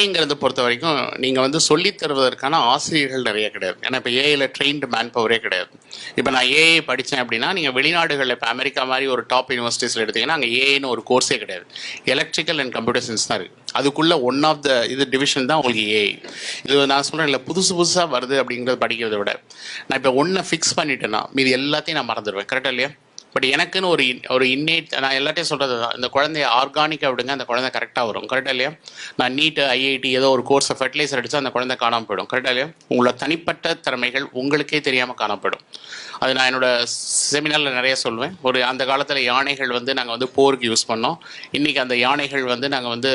ஏஐங்கிறத பொறுத்த வரைக்கும் நீங்கள் வந்து சொல்லித் தருவதற்கான ஆசிரியர்கள் நிறைய கிடையாது. ஏன்னா இப்போ ஏஐயில் ட்ரெயின்டு மேன் பவரே கிடையாது. இப்போ நான் ஏஐ படித்தேன் அப்படின்னா நீங்கள் வெளிநாடுகளில் இப்போ அமெரிக்கா மாதிரி ஒரு டாப் யூனிவர்சிட்டிஸில் எடுத்தீங்கன்னா அங்கே ஏஐன்னு ஒரு கோர்ஸே கிடையாது. எலக்ட்ரிக்கல் அண்ட் கம்ப்யூட்டர் சயின்ஸ் தான் இருக்குது அதுக்குள்ளே ஒன் ஆஃப் த இது டிவிஷன் தான் உங்களுக்கு ஏஐ. இது நான் சொல்கிறேன் இல்லை புதுசு புதுசாக வருது அப்படிங்கிறது படிக்கிறத விட. நான் இப்போ ஒன்றை ஃபிக்ஸ் பண்ணிட்டேன்னா மீதி எல்லாத்தையும் நான் மறந்துடுவேன். கரெக்டாக இல்லையா? பட் எனக்குன்னு ஒரு ஒரு இன்னேட் நான் எல்லாத்தையும் சொல்கிறது தான் இந்த குழந்தைய ஆர்கானிக்காக விடுங்க அந்த குழந்தை கரெக்டாக வரும். கரெக்டாக இல்லையா? நான் நீட்டு ஐஐடி ஏதோ ஒரு கோர்ஸை ஃபர்டிலைசர் அடித்தா அந்த குழந்தை காணாமல் போயிடும். கரெக்டாக இல்லையா? உங்களோட தனிப்பட்ட திறமைகள் உங்களுக்கே தெரியாமல் காணப்படும். போயிடும் அது நான் என்னோட செமினாரில் நிறைய சொல்லுவேன் ஒரு அந்த காலத்தில் யானைகள் வந்து நாங்கள் வந்து போருக்கு யூஸ் பண்ணோம். இன்றைக்கி அந்த யானைகள் வந்து நாங்கள் வந்து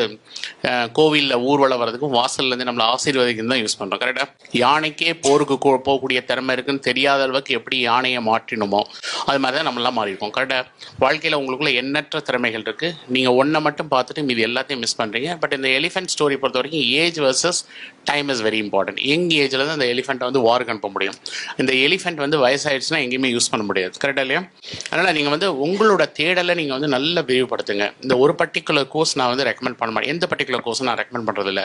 கோவிலில் ஊர்வலம் வர்றதுக்கும் வாசல்லேருந்து நம்மளை ஆசீர்வதிக்கும் தான் யூஸ் பண்ணுறோம் கரெக்டாக யானைக்கே போருக்கு போகக்கூடிய திறமை இருக்குன்னு தெரியாத அளவுக்கு எப்படி யானையை மாற்றினோமோ அது மாதிரி தான் நம்மளாம் மாறியிருக்கோம் கரெக்டாக வாழ்க்கையில் உங்களுக்குள்ள எண்ணற்ற திறமைகள் இருக்குது நீங்கள் ஒன்றை மட்டும் பார்த்துட்டு மீதி எல்லாத்தையும் மிஸ் பண்ணுறீங்க பட் இந்த எலிஃபென்ட் ஸ்டோரி பொறுத்த வரைக்கும் age versus time is very important young ஏஜில் தான் அந்த எலிஃபெண்ட்டை வந்து வாருக்கு அனுப்ப முடியும். இந்த எலிஃபெண்ட் வந்து வயசாயிடுச்சுன்னா எங்கேயுமே யூஸ் பண்ண முடியாது. கரெக்டாக இல்லையா? அதனால் நீங்கள் வந்து உங்களோட தேடலை நீங்கள் வந்து நல்லா விரிவுபடுத்துங்க. இந்த ஒரு பர்டிகுலர் கோர்ஸ் நான் வந்து ரெக்கமெண்ட் பண்ண மாட்டேன். எந்த பர்டிகுலர் கோர்ஸ் நான் ரெக்கமெண்ட் பண்ணுறதில்ல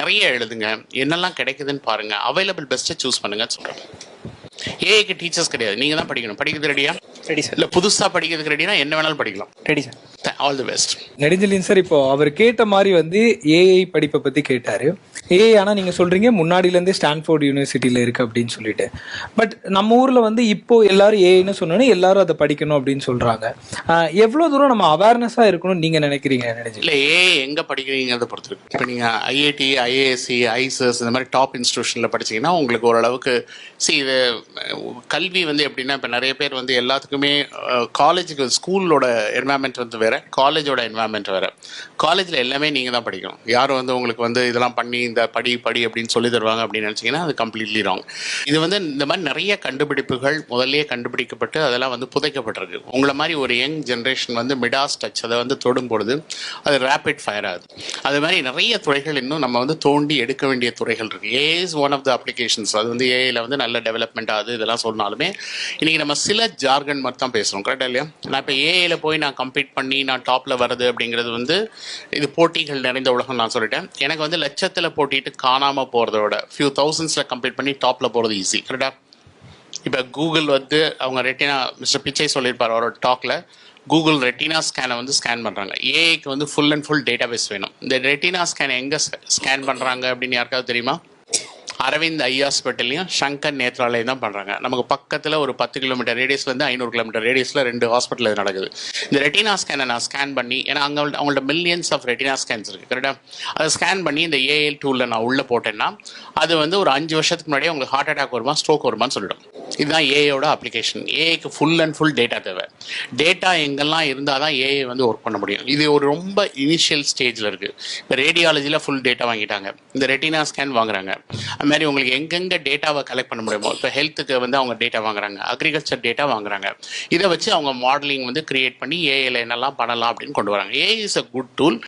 நிறைய எழுதுங்க. என்னெல்லாம் கிடைக்குதுன்னு பாருங்கள் அவைலபிள் பெஸ்ட்டை சூஸ் பண்ணுங்கன்னு சொல்கிறேன் ஏஐக்கு டீச்சர்ஸ் கிடையாது. நீங்கள் தான் படிக்கணும். படிக்கிறது ரெடியாக ரெடி சார் இல்லை புதுசாக படிக்கிறதுக்கு ரெடினா என்ன வேணாலும் படிக்கலாம். Ready sir all the best Nedunchezhiyan sir இப்போ அவர் கேட்ட மாதிரி வந்து ஏஐ படிப்பை பத்தி கேட்டாரு. ஏஐ ஆனால் நீங்கள் சொல்கிறீங்க முன்னாடியிலேருந்தே ஸ்டான்ஃபோர்ட் யூனிவர்சிட்டியில இருக்குது அப்படின்னு சொல்லிட்டு. பட் நம்ம ஊரில் வந்து இப்போ எல்லாரும் ஏஐன்னு சொன்னோன்னே எல்லாரும் அதை படிக்கணும் அப்படின்னு சொல்கிறாங்க எவ்வளோ தூரம் நம்ம அவேர்னஸாக இருக்கணும்னு நீங்கள் நினைக்கிறீங்க நினைச்சு இல்லை ஏ எங்கே படிக்கிறீங்கிறத பொறுத்து இருக்கு இப்போ நீங்கள் ஐஐடி ஐஏஎஸ்சி ஐசஸ் இந்த மாதிரி டாப் இன்ஸ்டியூஷனில் படிச்சீங்கன்னா உங்களுக்கு ஓரளவுக்கு சி இது கல்வி வந்து எப்படின்னா இப்போ நிறைய பேர் வந்து எல்லாத்துக்குமே காலேஜுக்கு ஸ்கூலோட என்வாயன்மெண்ட் வந்து வேறு காலேஜோட என்வாயன்மெண்ட் வேறு. காலேஜில் எல்லாமே நீங்கள் தான் படிக்கணும். யாரும் வந்து உங்களுக்கு வந்து இதெல்லாம் பண்ணி இந்த படி படி அப்படின்னு சொல்லி தருவாங்க அப்படின்னு நினச்சிங்கன்னா அது கம்ப்ளீட்லி ராங் இது வந்து இந்த மாதிரி நிறைய கண்டுபிடிப்புகள் முதல்லயே கண்டுபிடிக்கப்பட்டு அதெல்லாம் வந்து புதைக்கப்பட்டிருக்கு. உங்களை மாதிரி ஒரு யங் ஜென்ரேஷன் வந்து மிடாஸ் டச் அதை வந்து தொடும் பொழுது அது ரேபிட் ஃபயர் ஆகுது. அது மாதிரி நிறைய துறைகள் இன்னும் நம்ம வந்து தோண்டி எடுக்க வேண்டிய துறைகள் இருக்கு. A is one of the applications அது வந்து ஏஐல வந்து நல்ல டெவலப்மெண்ட் ஆகுது இதெல்லாம் சொன்னாலுமே. இன்னைக்கு நம்ம சில ஜார்கன் மாதிரி தான் பேசுகிறோம் கரெக்டாக இல்லையா? நான் இப்போ ஏஐல போய் நான் கம்ப்ளீட் பண்ணி நான் டாப்ல வருது அப்படிங்கிறது வந்து இது போட்டிகள் நிறைந்த உலகம் நான் சொல்லிட்டேன். எனக்கு வந்து லட்சத்தில் போட்டு ஓட்டிட்டு காணாமல் போகிறத விட ஃபியூ தௌசண்ட்ஸில் கம்ப்ளீட் பண்ணி டாப்பில் போகிறது ஈஸி கரெக்டாக இப்போ கூகுள் வந்து அவங்க ரெட்டினா மிஸ்டர் பிச்சை சொல்லியிருப்பார் அவரோட டாக்ல கூகுள் ரெட்டினா ஸ்கேனை வந்து ஸ்கேன் பண்ணுறாங்க ஏஐக்கு வந்து ஃபுல் அண்ட் ஃபுல் டேட்டாபேஸ் வேணும். இந்த ரெட்டினா ஸ்கேன் எங்கே ஸ்கேன் பண்ணுறாங்க அப்படின்னு யாருக்காவது தெரியுமா? அரவிந்த் ஐ ஹாஸ்பிட்டல்லையும் சங்கர் நேத்ராலயம் தான் பண்ணுறாங்க நமக்கு பக்கத்தில் ஒரு பத்து கிலோமீட்டர் ரேடியஸ்லேருந்து ஐநூறு கிலோமீட்டர் ரேடியஸில் ரெண்டு ஹாஸ்பிட்டல் நடக்குது. இந்த ரெட்டினா ஸ்கேனை நான் ஸ்கேன் பண்ணி ஏன்னா அங்கே அவங்கள்ட்ட மில்லியன்ஸ் ஆஃப் ரெட்டினா ஸ்கேன்ஸ் இருக்குது கரெக்டாக அதை ஸ்கேன் பண்ணி இந்த ஏஎல் டூவில் நான் உள்ளே போட்டேன்னா அது வந்து ஒரு அஞ்சு வருஷத்துக்கு முன்னாடியே உங்களுக்கு ஹார்ட் அட்டாக் வருமா ஸ்ட்ரோக் வருமான்னு சொல்லிடும். இதுதான் ஏஐயோட அப்ளிகேஷன் ஏஐக்கு ஃபுல் அண்ட் ஃபுல் டேட்டா தேவை. டேட்டா எங்கெல்லாம் இருந்தால் தான் ஏஐ வந்து ஒர்க் பண்ண முடியும். இது ஒரு ரொம்ப இனிஷியல் ஸ்டேஜில் இருக்குது இப்போ ரேடியாலஜியில் ஃபுல் டேட்டா வாங்கிட்டாங்க. இந்த ரெட்டினா ஸ்கேன் வாங்குறாங்க. அது மாதிரி உங்களுக்கு எங்கெங்கே டேட்டாவை கலெக்ட் பண்ண முடியுமோ இப்போ ஹெல்த்துக்கு வந்து அவங்க டேட்டா வாங்குறாங்க அக்ரிகல்ச்சர் டேட்டா வாங்குறாங்க. இதை வச்சு அவங்க மாடலிங் வந்து கிரியேட் பண்ணி ஏஐல என்னெல்லாம் பண்ணலாம் அப்படின்னு கொண்டு வராங்க. AI is a good tool